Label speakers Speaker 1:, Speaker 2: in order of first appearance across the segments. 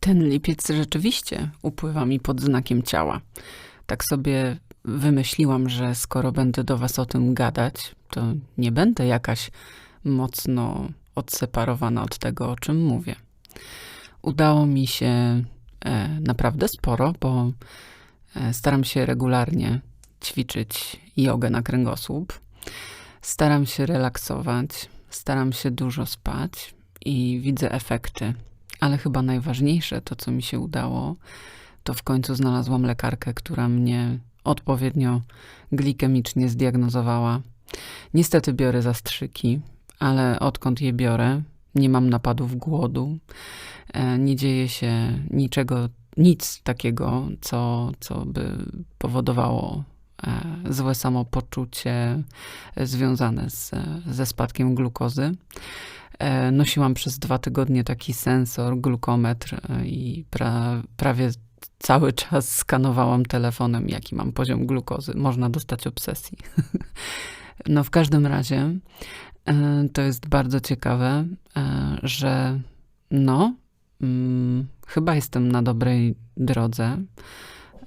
Speaker 1: Ten lipiec rzeczywiście upływa mi pod znakiem ciała. Tak sobie wymyśliłam, że skoro będę do was o tym gadać, to nie będę jakaś mocno odseparowana od tego, o czym mówię. Udało mi się e, naprawdę sporo, bo e, staram się regularnie ćwiczyć jogę na kręgosłup. Staram się relaksować, staram się dużo spać i widzę efekty. Ale chyba najważniejsze, to co mi się udało, to w końcu znalazłam lekarkę, która mnie odpowiednio glikemicznie zdiagnozowała. Niestety biorę zastrzyki, ale odkąd je biorę, nie mam napadów głodu, e, nie dzieje się niczego, nic takiego, co, co by powodowało e, złe samopoczucie związane z, ze spadkiem glukozy. E, nosiłam przez dwa tygodnie taki sensor, glukometr i pra, prawie cały czas skanowałam telefonem, jaki mam poziom glukozy. Można dostać obsesji. No w każdym razie e, to jest bardzo ciekawe, e, że no, mm, chyba jestem na dobrej drodze,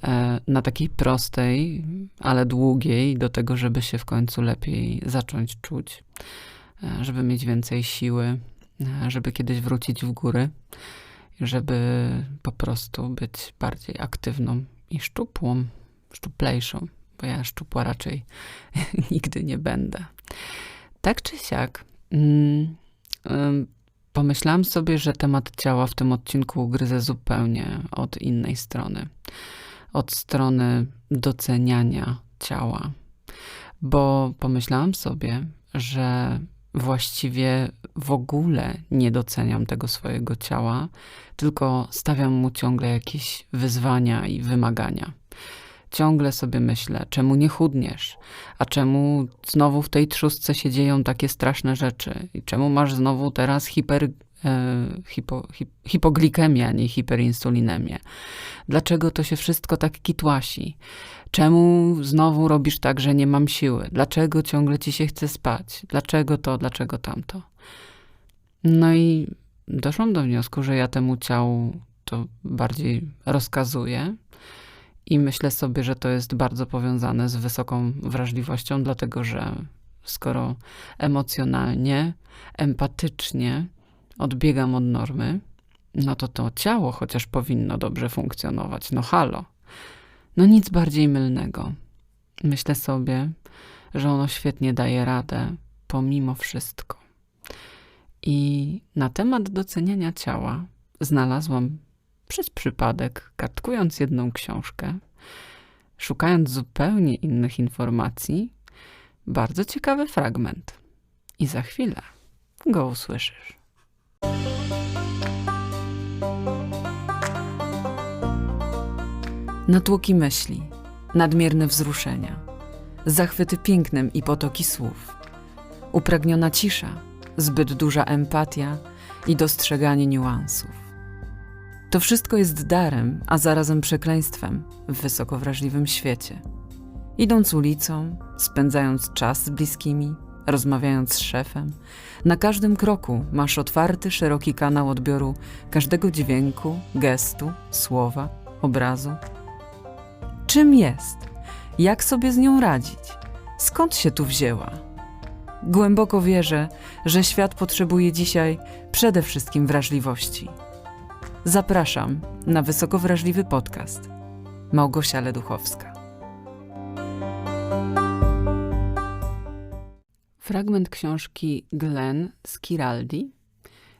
Speaker 1: e, na takiej prostej, ale długiej do tego, żeby się w końcu lepiej zacząć czuć, żeby mieć więcej siły, żeby kiedyś wrócić w góry żeby po prostu być bardziej aktywną i szczupłą, szczuplejszą, bo ja szczupła raczej nigdy nie będę. Tak czy siak, mm, pomyślałam sobie, że temat ciała w tym odcinku ugryzę zupełnie od innej strony. Od strony doceniania ciała. Bo pomyślałam sobie, że właściwie w ogóle nie doceniam tego swojego ciała, tylko stawiam mu ciągle jakieś wyzwania i wymagania. Ciągle sobie myślę, czemu nie chudniesz, a czemu znowu w tej trzustce się dzieją takie straszne rzeczy i czemu masz znowu teraz hiper, hipo, hip, hipoglikemię, a nie hiperinsulinemię. Dlaczego to się wszystko tak kitłasi? Czemu znowu robisz tak, że nie mam siły? Dlaczego ciągle ci się chce spać? Dlaczego to, dlaczego tamto? No i doszłam do wniosku, że ja temu ciału to bardziej rozkazuję i myślę sobie, że to jest bardzo powiązane z wysoką wrażliwością, dlatego że skoro emocjonalnie, empatycznie odbiegam od normy, no to to ciało chociaż powinno dobrze funkcjonować. No halo. No nic bardziej mylnego. Myślę sobie, że ono świetnie daje radę pomimo wszystko. I na temat doceniania ciała znalazłam przez przypadek, kartkując jedną książkę, szukając zupełnie innych informacji, bardzo ciekawy fragment. I za chwilę go usłyszysz. Natłoki myśli, nadmierne wzruszenia, zachwyty pięknem i potoki słów, upragniona cisza, zbyt duża empatia i dostrzeganie niuansów. To wszystko jest darem, a zarazem przekleństwem w wysoko wrażliwym świecie. Idąc ulicą, spędzając czas z bliskimi, rozmawiając z szefem, na każdym kroku masz otwarty, szeroki kanał odbioru każdego dźwięku, gestu, słowa, obrazu Czym jest? Jak sobie z nią radzić? Skąd się tu wzięła? Głęboko wierzę, że świat potrzebuje dzisiaj przede wszystkim wrażliwości. Zapraszam na wysoko wrażliwy podcast. Małgosia Leduchowska. Fragment książki Glenn Skiraldi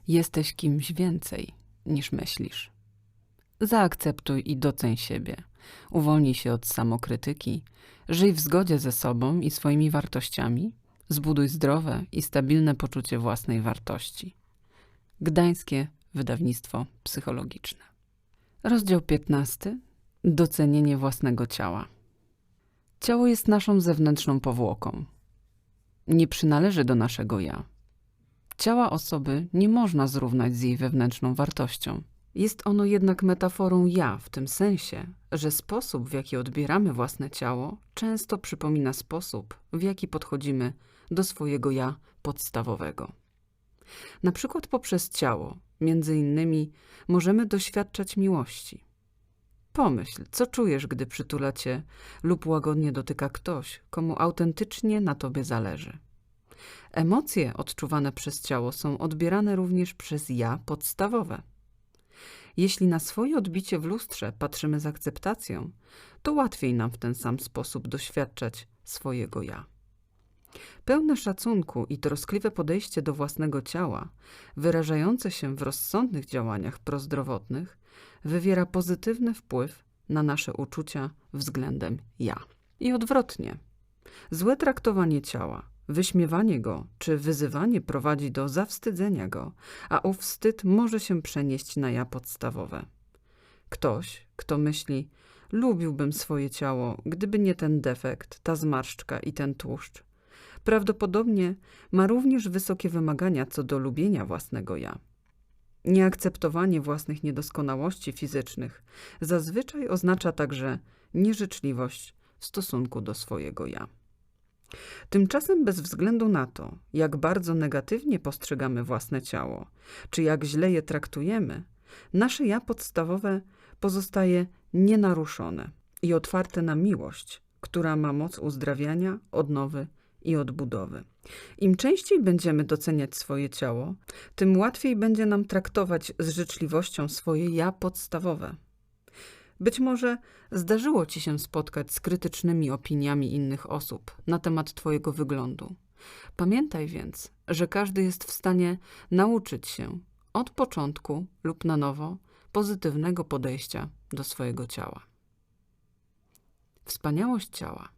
Speaker 1: Jesteś kimś więcej niż myślisz. Zaakceptuj i doceń siebie – Uwolnij się od samokrytyki, żyj w zgodzie ze sobą i swoimi wartościami, zbuduj zdrowe i stabilne poczucie własnej wartości. Gdańskie wydawnictwo psychologiczne. Rozdział 15. Docenienie własnego ciała. Ciało jest naszą zewnętrzną powłoką. Nie przynależy do naszego ja. Ciała osoby nie można zrównać z jej wewnętrzną wartością. Jest ono jednak metaforą ja w tym sensie, że sposób, w jaki odbieramy własne ciało, często przypomina sposób, w jaki podchodzimy do swojego ja podstawowego. Na przykład poprzez ciało między innymi, możemy doświadczać miłości. Pomyśl, co czujesz, gdy przytula cię lub łagodnie dotyka ktoś, komu autentycznie na tobie zależy. Emocje odczuwane przez ciało są odbierane również przez ja podstawowe. Jeśli na swoje odbicie w lustrze patrzymy z akceptacją, to łatwiej nam w ten sam sposób doświadczać swojego ja. Pełne szacunku i troskliwe podejście do własnego ciała, wyrażające się w rozsądnych działaniach prozdrowotnych, wywiera pozytywny wpływ na nasze uczucia względem ja. I odwrotnie. Złe traktowanie ciała, wyśmiewanie go czy wyzywanie prowadzi do zawstydzenia go, a ów wstyd może się przenieść na ja podstawowe. Ktoś, kto myśli, lubiłbym swoje ciało, gdyby nie ten defekt, ta zmarszczka i ten tłuszcz, prawdopodobnie ma również wysokie wymagania co do lubienia własnego ja. Nieakceptowanie własnych niedoskonałości fizycznych zazwyczaj oznacza także nieżyczliwość w stosunku do swojego ja. Tymczasem, bez względu na to, jak bardzo negatywnie postrzegamy własne ciało, czy jak źle je traktujemy, nasze ja podstawowe pozostaje nienaruszone i otwarte na miłość, która ma moc uzdrawiania, odnowy i odbudowy. Im częściej będziemy doceniać swoje ciało, tym łatwiej będzie nam traktować z życzliwością swoje ja podstawowe. Być może zdarzyło ci się spotkać z krytycznymi opiniami innych osób na temat twojego wyglądu. Pamiętaj więc, że każdy jest w stanie nauczyć się od początku lub na nowo pozytywnego podejścia do swojego ciała. Wspaniałość ciała.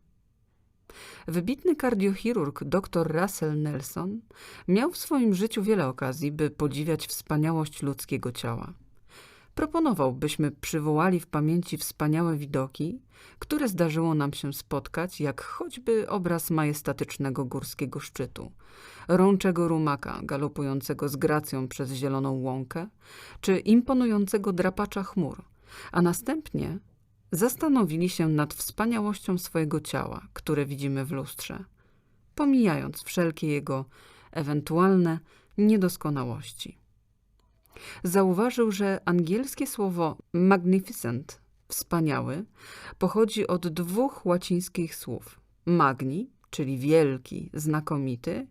Speaker 1: Wybitny kardiochirurg dr Russell Nelson miał w swoim życiu wiele okazji, by podziwiać wspaniałość ludzkiego ciała. Proponował, byśmy przywołali w pamięci wspaniałe widoki, które zdarzyło nam się spotkać, jak choćby obraz majestatycznego górskiego szczytu, rączego rumaka galopującego z gracją przez zieloną łąkę, czy imponującego drapacza chmur, a następnie zastanowili się nad wspaniałością swojego ciała, które widzimy w lustrze, pomijając wszelkie jego ewentualne niedoskonałości. Zauważył, że angielskie słowo magnificent, wspaniały, pochodzi od dwóch łacińskich słów: magni, czyli wielki, znakomity,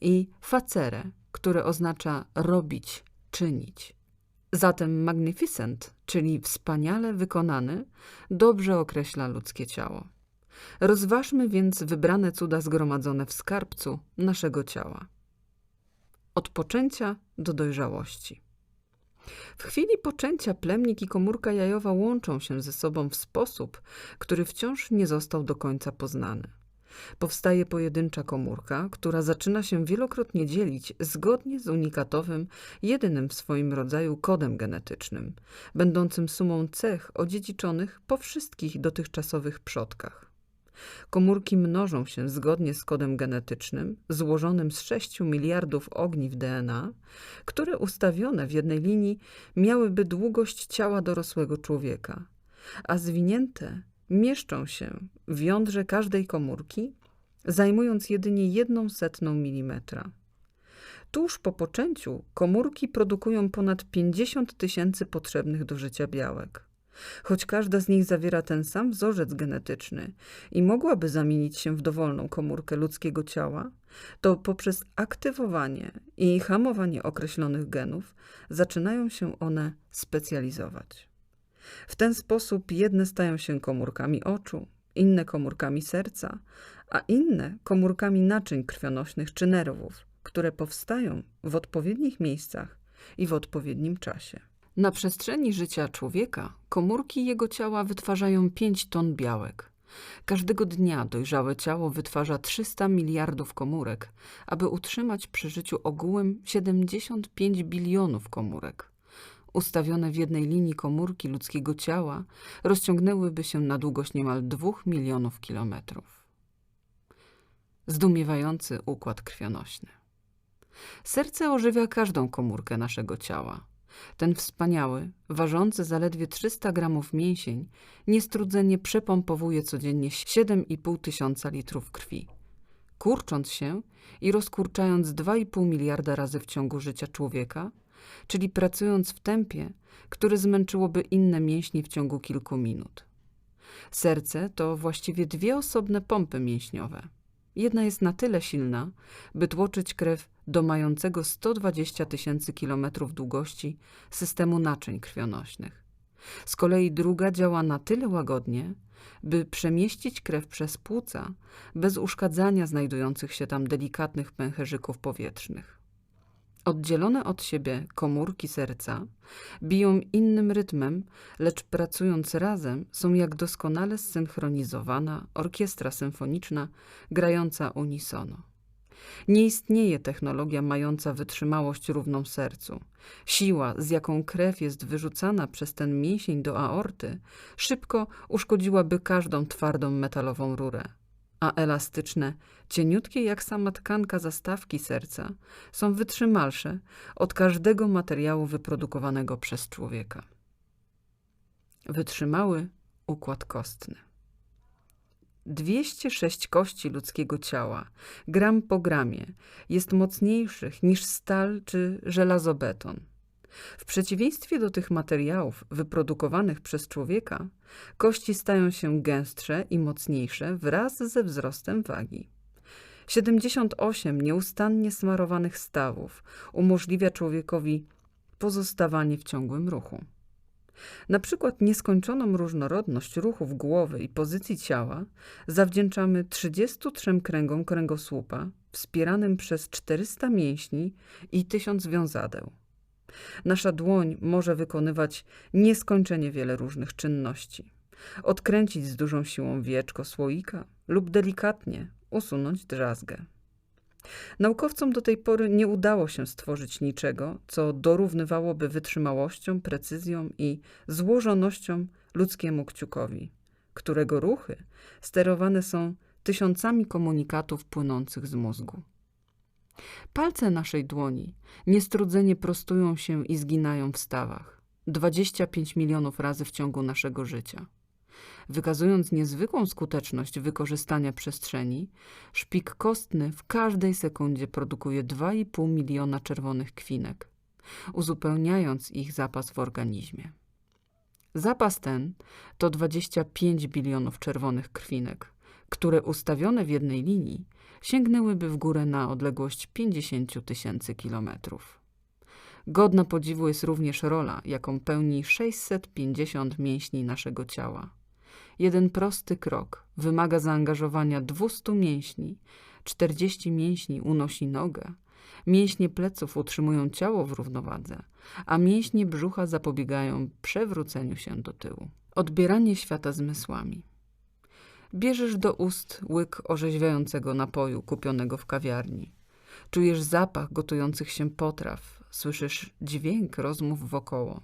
Speaker 1: i facere, które oznacza robić, czynić. Zatem magnificent, czyli wspaniale wykonany, dobrze określa ludzkie ciało. Rozważmy więc wybrane cuda zgromadzone w skarbcu naszego ciała. Od poczęcia do dojrzałości. W chwili poczęcia plemnik i komórka jajowa łączą się ze sobą w sposób, który wciąż nie został do końca poznany. Powstaje pojedyncza komórka, która zaczyna się wielokrotnie dzielić zgodnie z unikatowym, jedynym w swoim rodzaju kodem genetycznym, będącym sumą cech odziedziczonych po wszystkich dotychczasowych przodkach. Komórki mnożą się zgodnie z kodem genetycznym, złożonym z 6 miliardów ogniw DNA, które ustawione w jednej linii miałyby długość ciała dorosłego człowieka, a zwinięte mieszczą się w jądrze każdej komórki, zajmując jedynie jedną setną milimetra. Tuż po poczęciu komórki produkują ponad 50 tysięcy potrzebnych do życia białek. Choć każda z nich zawiera ten sam wzorzec genetyczny i mogłaby zamienić się w dowolną komórkę ludzkiego ciała, to poprzez aktywowanie i hamowanie określonych genów zaczynają się one specjalizować. W ten sposób jedne stają się komórkami oczu, inne komórkami serca, a inne komórkami naczyń krwionośnych czy nerwów, które powstają w odpowiednich miejscach i w odpowiednim czasie. Na przestrzeni życia człowieka komórki jego ciała wytwarzają 5 ton białek. Każdego dnia dojrzałe ciało wytwarza 300 miliardów komórek, aby utrzymać przy życiu ogółem 75 bilionów komórek. Ustawione w jednej linii komórki ludzkiego ciała rozciągnęłyby się na długość niemal 2 milionów kilometrów. Zdumiewający układ krwionośny. Serce ożywia każdą komórkę naszego ciała. Ten wspaniały, ważący zaledwie 300 gramów mięsień, niestrudzenie przepompowuje codziennie 7,5 tysiąca litrów krwi. Kurcząc się i rozkurczając 2,5 miliarda razy w ciągu życia człowieka, czyli pracując w tempie, które zmęczyłoby inne mięśnie w ciągu kilku minut. Serce to właściwie dwie osobne pompy mięśniowe. Jedna jest na tyle silna, by tłoczyć krew do mającego 120 tysięcy kilometrów długości systemu naczyń krwionośnych. Z kolei druga działa na tyle łagodnie, by przemieścić krew przez płuca bez uszkadzania znajdujących się tam delikatnych pęcherzyków powietrznych. Oddzielone od siebie komórki serca biją innym rytmem, lecz pracując razem są jak doskonale zsynchronizowana orkiestra symfoniczna grająca unisono. Nie istnieje technologia mająca wytrzymałość równą sercu. Siła, z jaką krew jest wyrzucana przez ten mięsień do aorty, szybko uszkodziłaby każdą twardą metalową rurę a elastyczne, cieniutkie jak sama tkanka zastawki serca, są wytrzymalsze od każdego materiału wyprodukowanego przez człowieka. Wytrzymały układ kostny. 206 kości ludzkiego ciała, gram po gramie, jest mocniejszych niż stal czy żelazobeton. W przeciwieństwie do tych materiałów wyprodukowanych przez człowieka, kości stają się gęstsze i mocniejsze wraz ze wzrostem wagi. 78 nieustannie smarowanych stawów umożliwia człowiekowi pozostawanie w ciągłym ruchu. Na przykład nieskończoną różnorodność ruchów głowy i pozycji ciała zawdzięczamy 33 kręgom kręgosłupa, wspieranym przez 400 mięśni i 1000 wiązadeł. Nasza dłoń może wykonywać nieskończenie wiele różnych czynności. Odkręcić z dużą siłą wieczko słoika lub delikatnie usunąć drzazgę. Naukowcom do tej pory nie udało się stworzyć niczego, co dorównywałoby wytrzymałością, precyzją i złożonością ludzkiemu kciukowi, którego ruchy sterowane są tysiącami komunikatów płynących z mózgu. Palce naszej dłoni niestrudzenie prostują się i zginają w stawach. 25 milionów razy w ciągu naszego życia. Wykazując niezwykłą skuteczność wykorzystania przestrzeni, szpik kostny w każdej sekundzie produkuje 2,5 miliona czerwonych kwinek, uzupełniając ich zapas w organizmie. Zapas ten to 25 bilionów czerwonych krwinek, które ustawione w jednej linii sięgnęłyby w górę na odległość 50 tysięcy kilometrów. Godna podziwu jest również rola, jaką pełni 650 mięśni naszego ciała. Jeden prosty krok wymaga zaangażowania 200 mięśni, 40 mięśni unosi nogę, mięśnie pleców utrzymują ciało w równowadze, a mięśnie brzucha zapobiegają przewróceniu się do tyłu. Odbieranie świata zmysłami. Bierzesz do ust łyk orzeźwiającego napoju kupionego w kawiarni. Czujesz zapach gotujących się potraw, słyszysz dźwięk rozmów wokoło.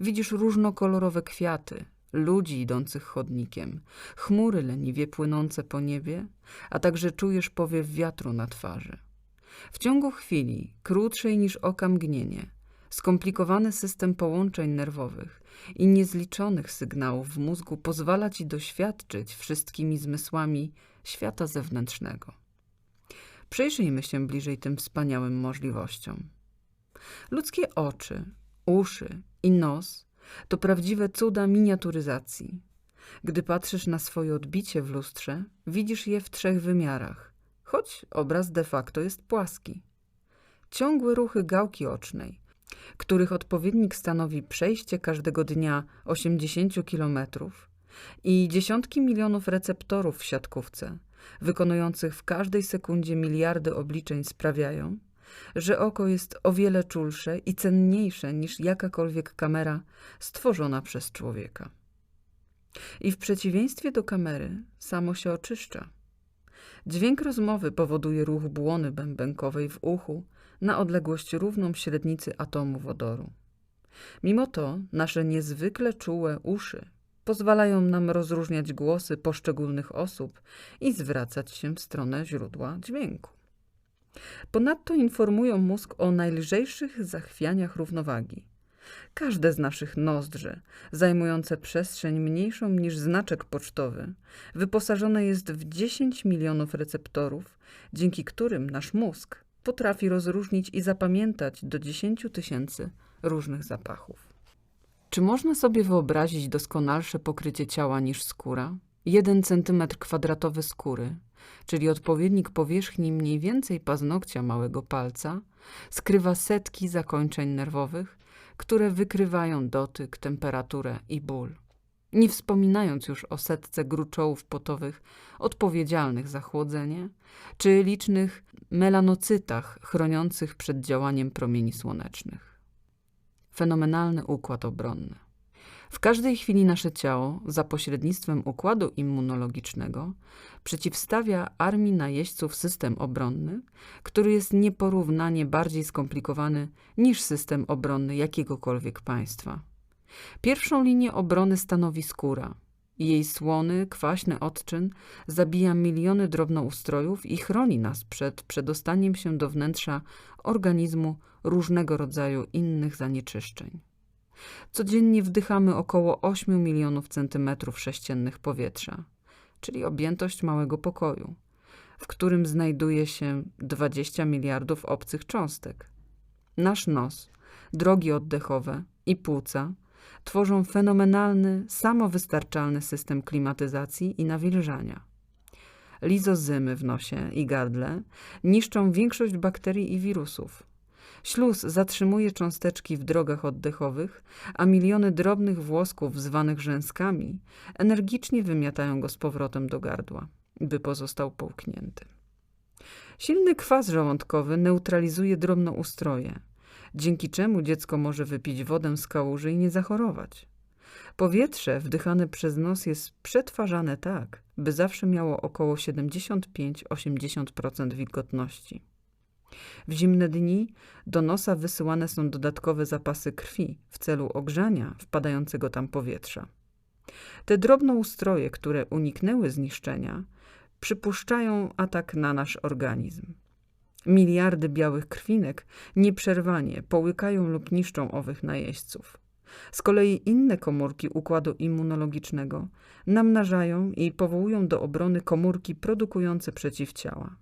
Speaker 1: Widzisz różnokolorowe kwiaty, ludzi idących chodnikiem, chmury leniwie płynące po niebie, a także czujesz powiew wiatru na twarzy. W ciągu chwili, krótszej niż oka mgnienie, skomplikowany system połączeń nerwowych i niezliczonych sygnałów w mózgu pozwala ci doświadczyć wszystkimi zmysłami świata zewnętrznego. Przyjrzyjmy się bliżej tym wspaniałym możliwościom. Ludzkie oczy, uszy i nos to prawdziwe cuda miniaturyzacji. Gdy patrzysz na swoje odbicie w lustrze, widzisz je w trzech wymiarach, choć obraz de facto jest płaski. Ciągłe ruchy gałki ocznej, których odpowiednik stanowi przejście każdego dnia 80 kilometrów i dziesiątki milionów receptorów w siatkówce, wykonujących w każdej sekundzie miliardy obliczeń sprawiają, że oko jest o wiele czulsze i cenniejsze niż jakakolwiek kamera stworzona przez człowieka. I w przeciwieństwie do kamery samo się oczyszcza. Dźwięk rozmowy powoduje ruch błony bębenkowej w uchu na odległość równą średnicy atomu wodoru. Mimo to nasze niezwykle czułe uszy pozwalają nam rozróżniać głosy poszczególnych osób i zwracać się w stronę źródła dźwięku. Ponadto informują mózg o najlżejszych zachwianiach równowagi. Każde z naszych nozdrzy, zajmujące przestrzeń mniejszą niż znaczek pocztowy, wyposażone jest w 10 milionów receptorów, dzięki którym nasz mózg potrafi rozróżnić i zapamiętać do 10 tysięcy różnych zapachów. Czy można sobie wyobrazić doskonalsze pokrycie ciała niż skóra? Jeden centymetr kwadratowy skóry, czyli odpowiednik powierzchni mniej więcej paznokcia małego palca, skrywa setki zakończeń nerwowych, które wykrywają dotyk, temperaturę i ból. Nie wspominając już o setce gruczołów potowych odpowiedzialnych za chłodzenie, czy licznych melanocytach chroniących przed działaniem promieni słonecznych. Fenomenalny układ obronny. W każdej chwili nasze ciało, za pośrednictwem układu immunologicznego, przeciwstawia armii najeźdźców system obronny, który jest nieporównanie bardziej skomplikowany niż system obronny jakiegokolwiek państwa. Pierwszą linię obrony stanowi skóra. Jej słony, kwaśny odczyn zabija miliony drobnoustrojów i chroni nas przed przedostaniem się do wnętrza organizmu różnego rodzaju innych zanieczyszczeń. Codziennie wdychamy około 8 milionów centymetrów sześciennych powietrza, czyli objętość małego pokoju, w którym znajduje się 20 miliardów obcych cząstek. Nasz nos, drogi oddechowe i płuca tworzą fenomenalny, samowystarczalny system klimatyzacji i nawilżania. Lizozymy w nosie i gardle niszczą większość bakterii i wirusów. Śluz zatrzymuje cząsteczki w drogach oddechowych, a miliony drobnych włosków zwanych rzęskami energicznie wymiatają go z powrotem do gardła, by pozostał połknięty. Silny kwas żołądkowy neutralizuje drobnoustroje, dzięki czemu dziecko może wypić wodę z kałuży i nie zachorować. Powietrze wdychane przez nos jest przetwarzane tak, by zawsze miało około 75-80% wilgotności. W zimne dni do nosa wysyłane są dodatkowe zapasy krwi w celu ogrzania wpadającego tam powietrza. Te drobnoustroje, które uniknęły zniszczenia, przypuszczają atak na nasz organizm. Miliardy białych krwinek nieprzerwanie połykają lub niszczą owych najeźdźców. Z kolei inne komórki układu immunologicznego namnażają i powołują do obrony komórki produkujące przeciwciała.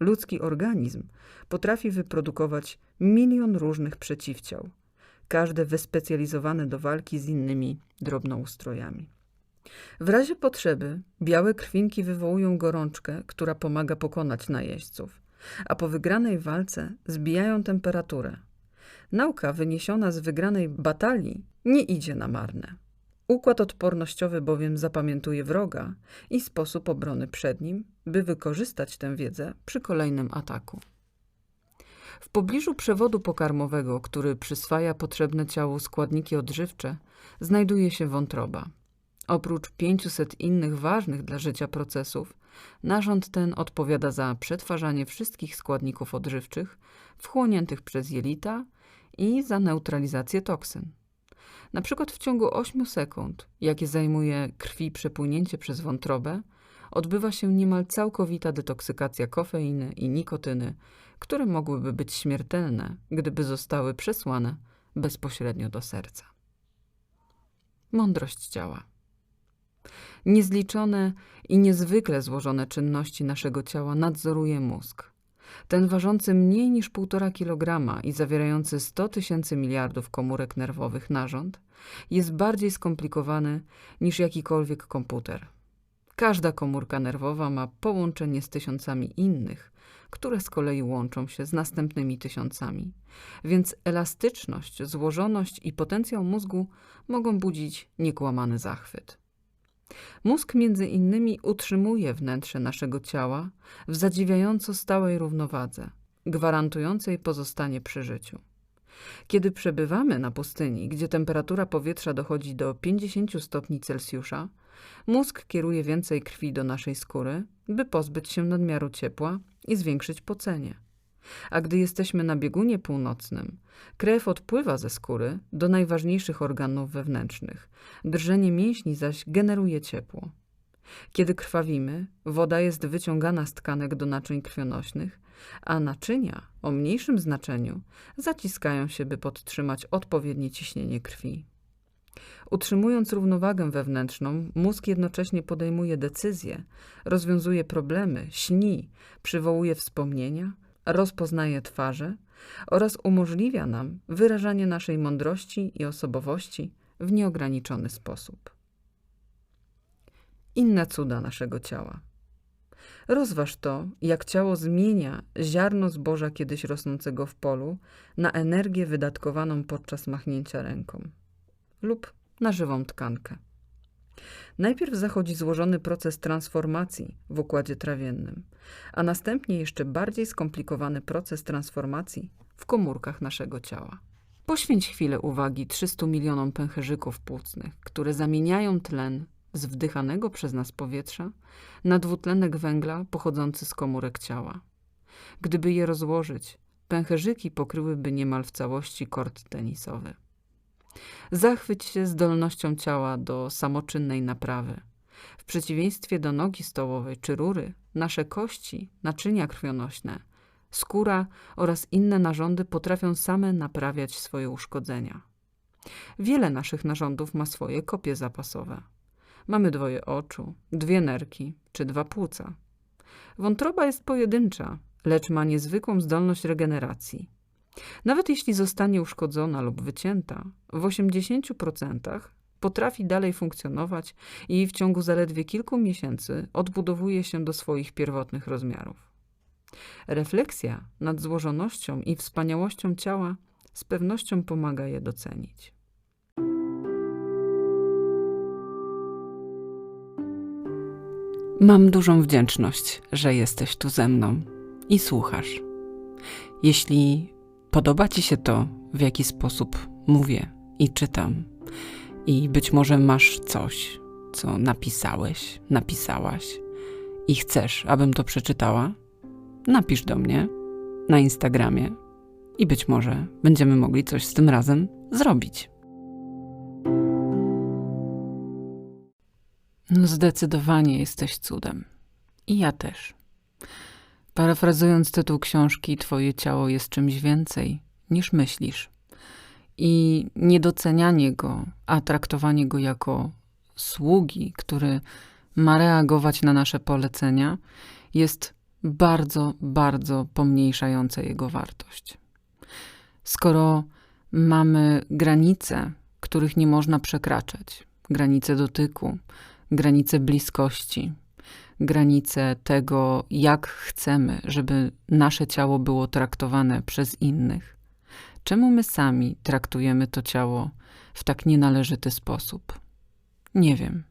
Speaker 1: Ludzki organizm potrafi wyprodukować milion różnych przeciwciał, każde wyspecjalizowane do walki z innymi drobnoustrojami. W razie potrzeby białe krwinki wywołują gorączkę, która pomaga pokonać najeźdźców, a po wygranej walce zbijają temperaturę. Nauka wyniesiona z wygranej batalii nie idzie na marne. Układ odpornościowy bowiem zapamiętuje wroga i sposób obrony przed nim, by wykorzystać tę wiedzę przy kolejnym ataku. W pobliżu przewodu pokarmowego, który przyswaja potrzebne ciału składniki odżywcze, znajduje się wątroba. Oprócz 500 innych ważnych dla życia procesów, narząd ten odpowiada za przetwarzanie wszystkich składników odżywczych wchłoniętych przez jelita i za neutralizację toksyn. Na przykład w ciągu 8 sekund, jakie zajmuje krwi przepłynięcie przez wątrobę, odbywa się niemal całkowita detoksykacja kofeiny i nikotyny, które mogłyby być śmiertelne, gdyby zostały przesłane bezpośrednio do serca. Mądrość ciała. Niezliczone i niezwykle złożone czynności naszego ciała nadzoruje mózg. Ten ważący mniej niż 1,5 kg i zawierający 100 tysięcy miliardów komórek nerwowych narząd jest bardziej skomplikowany niż jakikolwiek komputer. Każda komórka nerwowa ma połączenie z tysiącami innych, które z kolei łączą się z następnymi tysiącami. Więc elastyczność, złożoność i potencjał mózgu mogą budzić niekłamany zachwyt. Mózg między innymi utrzymuje wnętrze naszego ciała w zadziwiająco stałej równowadze, gwarantującej pozostanie przy życiu. Kiedy przebywamy na pustyni, gdzie temperatura powietrza dochodzi do 50 stopni Celsjusza, mózg kieruje więcej krwi do naszej skóry, by pozbyć się nadmiaru ciepła i zwiększyć pocenie. A gdy jesteśmy na biegunie północnym, krew odpływa ze skóry do najważniejszych organów wewnętrznych, drżenie mięśni zaś generuje ciepło. Kiedy krwawimy, woda jest wyciągana z tkanek do naczyń krwionośnych, a naczynia o mniejszym znaczeniu zaciskają się, by podtrzymać odpowiednie ciśnienie krwi. Utrzymując równowagę wewnętrzną, mózg jednocześnie podejmuje decyzje, rozwiązuje problemy, śni, przywołuje wspomnienia, rozpoznaje twarze oraz umożliwia nam wyrażanie naszej mądrości i osobowości w nieograniczony sposób. Inne cuda naszego ciała. Rozważ to, jak ciało zmienia ziarno zboża kiedyś rosnącego w polu na energię wydatkowaną podczas machnięcia ręką lub na żywą tkankę. Najpierw zachodzi złożony proces transformacji w układzie trawiennym, a następnie jeszcze bardziej skomplikowany proces transformacji w komórkach naszego ciała. Poświęć chwilę uwagi 300 milionom pęcherzyków płucnych, które zamieniają tlen z wdychanego przez nas powietrza na dwutlenek węgla pochodzący z komórek ciała. Gdyby je rozłożyć, pęcherzyki pokryłyby niemal w całości kort tenisowy. Zachwyć się zdolnością ciała do samoczynnej naprawy. W przeciwieństwie do nogi stołowej czy rury, nasze kości, naczynia krwionośne, skóra oraz inne narządy potrafią same naprawiać swoje uszkodzenia. Wiele naszych narządów ma swoje kopie zapasowe. Mamy dwoje oczu, dwie nerki czy dwa płuca. Wątroba jest pojedyncza, lecz ma niezwykłą zdolność regeneracji. Nawet jeśli zostanie uszkodzona lub wycięta, w 80% potrafi dalej funkcjonować i w ciągu zaledwie kilku miesięcy odbudowuje się do swoich pierwotnych rozmiarów. Refleksja nad złożonością i wspaniałością ciała z pewnością pomaga je docenić. Mam dużą wdzięczność, że jesteś tu ze mną i słuchasz. Jeśli podoba Ci się to, w jaki sposób mówię i czytam, i być może masz coś, co napisałeś, napisałaś i chcesz, abym to przeczytała, napisz do mnie na Instagramie i być może będziemy mogli coś z tym razem zrobić. No zdecydowanie jesteś cudem. I ja też. Parafrazując tytuł książki, Twoje ciało jest czymś więcej niż myślisz. I niedocenianie go, a traktowanie go jako sługi, który ma reagować na nasze polecenia, jest bardzo, bardzo pomniejszające jego wartość. Skoro mamy granice, których nie można przekraczać, granice dotyku, granice bliskości, granice tego, jak chcemy, żeby nasze ciało było traktowane przez innych. Czemu my sami traktujemy to ciało w tak nienależyty sposób? Nie wiem.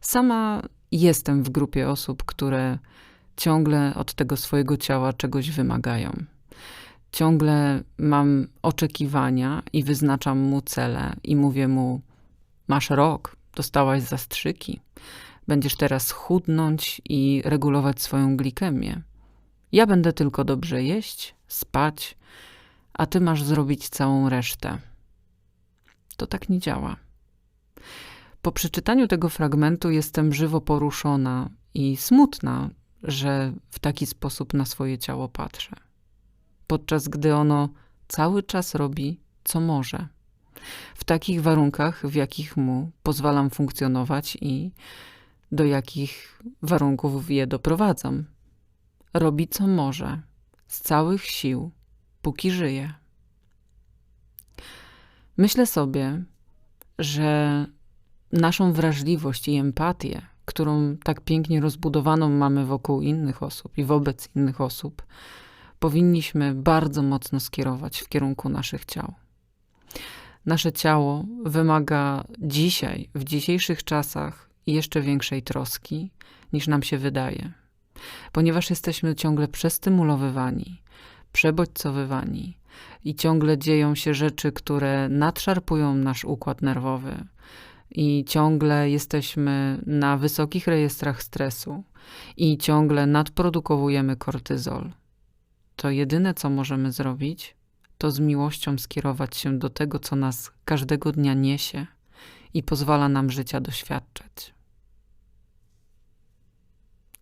Speaker 1: Sama jestem w grupie osób, które ciągle od tego swojego ciała czegoś wymagają. Ciągle mam oczekiwania i wyznaczam mu cele i mówię mu: Masz rok, dostałaś zastrzyki, będziesz teraz chudnąć i regulować swoją glikemię. Ja będę tylko dobrze jeść, spać, a ty masz zrobić całą resztę. To tak nie działa. Po przeczytaniu tego fragmentu jestem żywo poruszona i smutna, że w taki sposób na swoje ciało patrzę. Podczas gdy ono cały czas robi, co może w takich warunkach, w jakich mu pozwalam funkcjonować i do jakich warunków je doprowadzam. Robi co może, z całych sił, póki żyje. Myślę sobie, że naszą wrażliwość i empatię, którą tak pięknie rozbudowaną mamy wokół innych osób i wobec innych osób, powinniśmy bardzo mocno skierować w kierunku naszych ciał. Nasze ciało wymaga dzisiaj, w dzisiejszych czasach, jeszcze większej troski niż nam się wydaje, ponieważ jesteśmy ciągle przestymulowywani, przebodźcowywani i ciągle dzieją się rzeczy, które nadszarpują nasz układ nerwowy. I ciągle jesteśmy na wysokich rejestrach stresu, i ciągle nadprodukowujemy kortyzol. To jedyne, co możemy zrobić, to z miłością skierować się do tego, co nas każdego dnia niesie i pozwala nam życia doświadczać.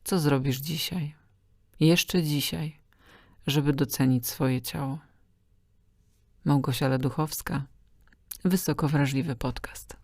Speaker 1: Co zrobisz dzisiaj, jeszcze dzisiaj, żeby docenić swoje ciało? Małgosia Leduchowska, Wysoko Wrażliwy Podcast.